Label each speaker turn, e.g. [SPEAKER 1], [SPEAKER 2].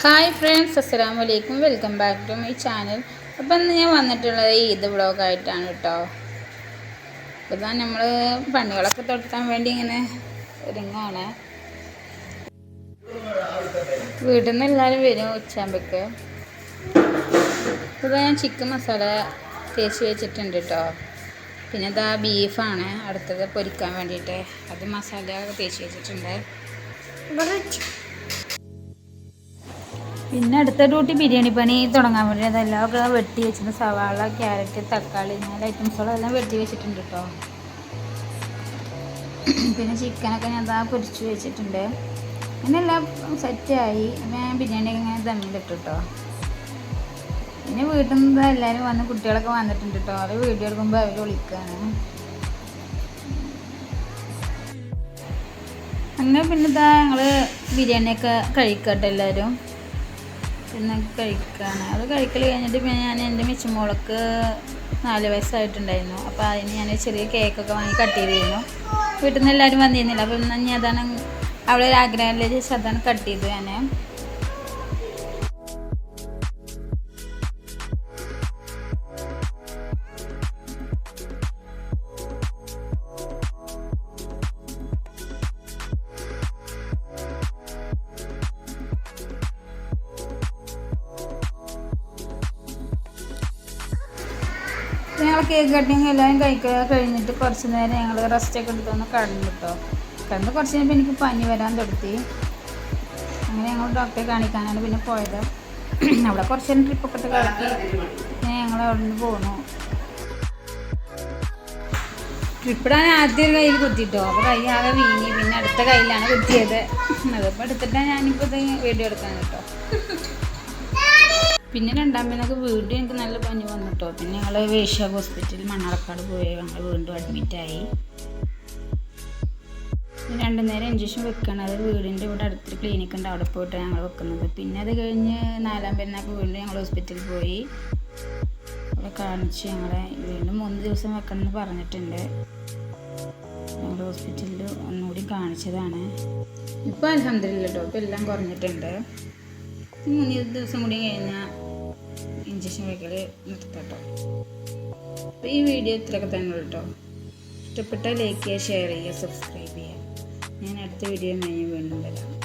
[SPEAKER 1] Hi friends അസ്സാം വലൈക്കും welcome back to my channel. അപ്പം ഇന്ന് ഞാൻ വന്നിട്ടുള്ളത് ഈദ് വ്ളോഗായിട്ടാണ് കേട്ടോ അപ്പം തന്നെ നമ്മൾ പണികളൊക്കെ തൊടുത്താൻ വേണ്ടി ഇങ്ങനെ ഒരുങ്ങാണ്. വീട്ടിൽ നിന്ന് എല്ലാവരും വരും ഉച്ചയാകുമ്പോക്ക് ഇപ്പം ഞാൻ ചിക്കൻ മസാല തേച്ച് വെച്ചിട്ടുണ്ട് കേട്ടോ പിന്നെ ഇതാ ബീഫാണ്. അടുത്തത് പൊരിക്കാൻ വേണ്ടിയിട്ട്. അത് മസാല തേച്ച് വെച്ചിട്ടുണ്ട്. പിന്നെ അടുത്ത ഡ്യൂട്ടി ബിരിയാണി പണി തുടങ്ങാൻ വേണ്ടി അതെല്ലാം ഒക്കെ വെട്ടി വെച്ചിട്ട് സവാള ക്യാരറ്റ് തക്കാളി ഇങ്ങനെ ഐറ്റംസുകളെല്ലാം വെട്ടി വെച്ചിട്ടുണ്ട് കേട്ടോ പിന്നെ ചിക്കനൊക്കെ ഞാൻ അതാ പൊരിച്ചു വെച്ചിട്ടുണ്ട്. അങ്ങനെ എല്ലാം സെറ്റായി ഞാൻ ബിരിയാണി ഇങ്ങനെ തമ്മിലിട്ടു കേട്ടോ പിന്നെ വീട്ടിൽ നിന്ന് എല്ലാവരും വന്ന് കുട്ടികളൊക്കെ വന്നിട്ടുണ്ട് കേട്ടോ അവർ വീഡിയോ എടുക്കുമ്പോൾ അവർ വിളിക്കുകയാണ് അങ്ങനെ പിന്നെ ഇതാ ഞങ്ങൾ ബിരിയാണിയൊക്കെ കഴിക്കട്ടെ എല്ലാവരും പിന്നെ കഴിക്കുകയാണ് അത് കഴിക്കൽ കഴിഞ്ഞിട്ട് പിന്നെ ഞാൻ എന്റെ മിച്ചമോളക്ക് നാല് വയസ്സായിട്ടുണ്ടായിരുന്നു. അപ്പോൾ അതിന് ഞാൻ ചെറിയ കേക്കൊക്കെ വാങ്ങി കട്ട് ചെയ്തിരുന്നു. വീട്ടിൽ നിന്ന് എല്ലാവരും വന്നിരുന്നില്ല. അപ്പം ഞാൻ അതാണ് അവളെ ഒരു ആഗ്രഹമല്ലേ ചേച്ചി അതാണ് കട്ട് ചെയ്തു ഞാൻ ഞങ്ങൾ കേക്ക് കട്ടിങ് എല്ലാവരും കഴിക്കുക കഴിഞ്ഞിട്ട് കുറച്ച് നേരം ഞങ്ങൾ റെസ്റ്റ് ഒക്കെ എടുത്തൊന്ന് കടന്നു കിട്ടോ കടന്ന് കുറച്ച് കഴിഞ്ഞപ്പോൾ എനിക്ക് പനി വരാൻ തുടത്തി. അങ്ങനെ ഞങ്ങൾ ഡോക്ടറെ കാണിക്കാനാണ് പിന്നെ പോയത്. അവിടെ കുറച്ച് നേരം ട്രിപ്പൊക്കെ ഇട്ട് പിന്നെ ഞങ്ങൾ അവിടെ നിന്ന് പോന്നു ട്രിപ്പിടാൻ ആദ്യം ഒരു കയ്യിൽ കുത്തിയിട്ടോ അപ്പോൾ കൈ ആകെ വീങ്ങി. പിന്നെ അടുത്ത കയ്യിലാണ് കുത്തിയത്. അതിപ്പോൾ എടുത്തിട്ടാണ് ഞാനിപ്പോൾ ഇത് വീഡിയോ എടുക്കാൻ കേട്ടോ പിന്നെ രണ്ടാം പിന്നൊക്കെ വീണ്ടും എനിക്ക് നല്ല പനി വന്നിട്ടോ. പിന്നെ ഞങ്ങൾ വേഷ്യ ഹോസ്പിറ്റലിൽ മണ്ണാർക്കാട് പോയി. ഞങ്ങൾ വീണ്ടും അഡ്മിറ്റായി രണ്ടു നേരം ഇഞ്ചക്ഷൻ വെക്കണം. അത് വീടിന്റെ ഇവിടെ അടുത്തൊരു ക്ലിനിക് ഉണ്ട്. അവിടെ പോയിട്ട് ഞങ്ങൾ വെക്കുന്നത്. പിന്നെ അത് കഴിഞ്ഞ് നാലാം പെരുന്നാൾക്ക് വീണ്ടും ഞങ്ങൾ ഹോസ്പിറ്റലിൽ പോയി. അവിടെ കാണിച്ച് ഞങ്ങളെ വീണ്ടും മൂന്ന് ദിവസം വെക്കണം എന്ന് പറഞ്ഞിട്ടുണ്ട് ഞങ്ങൾ ഹോസ്പിറ്റലിൽ ഒന്നുകൂടി കാണിച്ചതാണ്. ഇപ്പോൾ അലഹമില്ല കേട്ടോ ഇപ്പോൾ എല്ലാം കുറഞ്ഞിട്ടുണ്ട്. മൂന്ന് ദിവസം കൂടി കഴിഞ്ഞാൽ ഇഞ്ചക്ഷൻ വയ്ക്കൽ നിർത്തട്ടോ. അപ്പോൾ ഈ വീഡിയോ ഇത്രയൊക്കെ തന്നെ കേട്ടോ ഇഷ്ടപ്പെട്ടാൽ ലൈക്ക് ചെയ്യുക ഷെയർ ചെയ്യുക സബ്സ്ക്രൈബ് ചെയ്യുക. ഞാൻ അടുത്ത വീഡിയോ കഴിഞ്ഞ് വീണ്ടും വരാം.